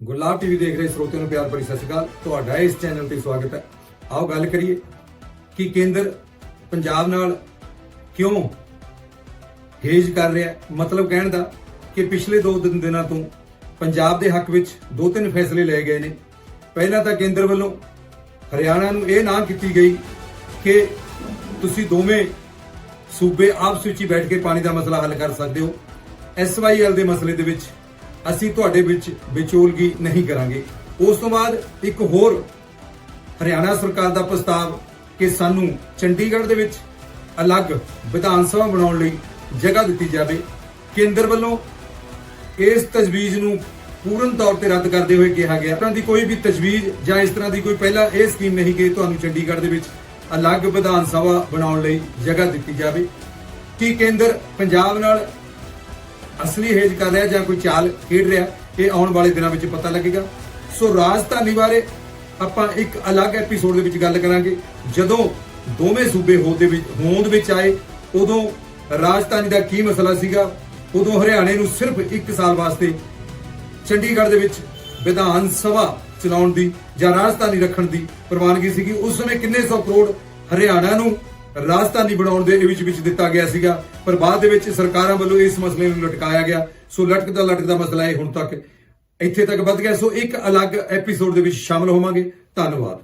ਗੁਲਾਬ TV ਦੇਖ ਰਹੇ ਸਰੋਤਿਆਂ ਨੂੰ ਪਿਆਰ ਭਰੀ ਸਤਿ ਸ਼੍ਰੀ ਅਕਾਲ। ਤੁਹਾਡਾ ਇਸ ਚੈਨਲ ਤੇ ਸਵਾਗਤ ਹੈ। ਆਓ ਗੱਲ ਕਰੀਏ ਕਿ ਕੇਂਦਰ ਪੰਜਾਬ ਨਾਲ ਕਿਉਂ ਹੇਜ ਕਰ ਰਿਹਾ ਮਤਲਬ ਕਹਿਣ ਦਾ ਕਿ ਪਿਛਲੇ ਦੋ ਦਿਨ ਦਿਨਾਂ ਤੋਂ ਪੰਜਾਬ ਦੇ ਹੱਕ ਵਿੱਚ ਦੋ ਤਿੰਨ ਫੈਸਲੇ ਲਏ ਗਏ ਨੇ। ਪਹਿਲਾਂ ਤਾਂ ਕੇਂਦਰ ਵੱਲੋਂ ਹਰਿਆਣਾ ਨੂੰ ਇਹ ਨਾ ਕੀਤੀ ਗਈ ਕਿ ਤੁਸੀਂ ਦੋਵੇਂ ਸੂਬੇ ਆਪਸ ਵਿੱਚ ਹੀ ਬੈਠ ਕੇ ਪਾਣੀ ਦਾ ਮਸਲਾ ਹੱਲ ਕਰ ਸਕਦੇ ਹੋ। ਐਸਵਾਈਐਲ ਦੇ ਮਸਲੇ ਦੇ ਵਿੱਚ ਅਸੀਂ ਤੁਹਾਡੇ ਵਿੱਚ ਵਿਚੋਲਗੀ ਨਹੀਂ ਕਰਾਂਗੇ। ਉਸ ਤੋਂ ਬਾਅਦ ਇੱਕ ਹੋਰ ਹਰਿਆਣਾ ਸਰਕਾਰ ਦਾ ਪ੍ਰਸਤਾਵ ਕਿ ਸਾਨੂੰ ਚੰਡੀਗੜ੍ਹ ਦੇ ਵਿੱਚ ਅਲੱਗ ਵਿਧਾਨ ਸਭਾ ਬਣਾਉਣ ਲਈ ਜਗ੍ਹਾ ਦਿੱਤੀ ਜਾਵੇ। ਕੇਂਦਰ ਵੱਲੋਂ ਇਸ ਤਜਵੀਜ਼ ਨੂੰ ਪੂਰਨ ਤੌਰ ਤੇ ਰੱਦ ਕਰਦੇ ਹੋਏ ਕਿਹਾ ਗਿਆ। ਤਾਂ ਦੀ ਕੋਈ ਵੀ ਤਜਵੀਜ਼ ਜਾਂ ਇਸ ਤਰ੍ਹਾਂ ਦੀ ਕੋਈ ਪਹਿਲਾਂ ਇਹ ਸਕੀਮ ਨਹੀਂ ਕਿ ਤੁਹਾਨੂੰ ਚੰਡੀਗੜ੍ਹ ਦੇ ਵਿੱਚ ਅਲੱਗ ਵਿਧਾਨ ਸਭਾ ਬਣਾਉਣ ਲਈ ਜਗ੍ਹਾ ਦਿੱਤੀ ਜਾਵੇ। ਕੀ ਕੇਂਦਰ ਪੰਜਾਬ ਨਾਲ ਅਸਲੀ ਹੇਜ ਕਰ ਰਿਹਾ ਜਾਂ ਕੋਈ ਚਾਲ ਖੇਡ ਰਿਹਾ, ਇਹ ਆਉਣ ਵਾਲੇ ਦਿਨਾਂ ਵਿੱਚ ਪਤਾ ਲੱਗੇਗਾ। ਸੋ ਰਾਜਧਾਨੀ ਬਾਰੇ ਆਪਾਂ ਇੱਕ ਅਲੱਗ ਐਪੀਸੋਡ ਦੇ ਵਿੱਚ ਗੱਲ ਕਰਾਂਗੇ। ਜਦੋਂ ਦੋਵੇਂ ਸੂਬੇ ਹੋਂਦ ਦੇ ਵਿੱਚ ਹੋਂਦ ਵਿੱਚ ਆਏ, ਉਦੋਂ ਰਾਜਧਾਨੀ ਦਾ ਕੀ ਮਸਲਾ ਸੀਗਾ? ਉਦੋਂ ਹਰਿਆਣੇ ਨੂੰ ਸਿਰਫ 1 ਸਾਲ ਵਾਸਤੇ ਚੰਡੀਗੜ੍ਹ ਦੇ ਵਿੱਚ ਵਿਧਾਨ ਸਭਾ ਚਲਾਉਣ ਦੀ ਜਾਂ ਰਾਜਧਾਨੀ ਰੱਖਣ ਦੀ ਪ੍ਰਵਾਨਗੀ ਸੀਗੀ। ਉਸ ਸਮੇਂ ਕਿੰਨੇ ਸੌ ਕਰੋੜ ਹਰਿਆਣਾ ਨੂੰ ਰਾਜਧਾਨੀ ਬਣਾਉਣ ਦੇ ਵਿੱਚ ਵਿੱਚ ਦਿੱਤਾ ਗਿਆ ਸੀਗਾ, ਪਰ ਬਾਅਦ ਦੇ ਵਿੱਚ ਸਰਕਾਰਾਂ ਵੱਲੋਂ ਇਸ ਮਸਲੇ ਨੂੰ ਲਟਕਾਇਆ ਗਿਆ। ਸੋ ਲਟਕਦਾ ਲਟਕਦਾ ਮਸਲਾ ਇਹ ਹੁਣ ਤੱਕ ਇੱਥੇ ਤੱਕ ਵੱਧ ਗਿਆ। ਸੋ ਇੱਕ ਅਲੱਗ ਐਪੀਸੋਡ ਦੇ ਵਿੱਚ ਸ਼ਾਮਲ ਹੋਵਾਂਗੇ। ਧੰਨਵਾਦ।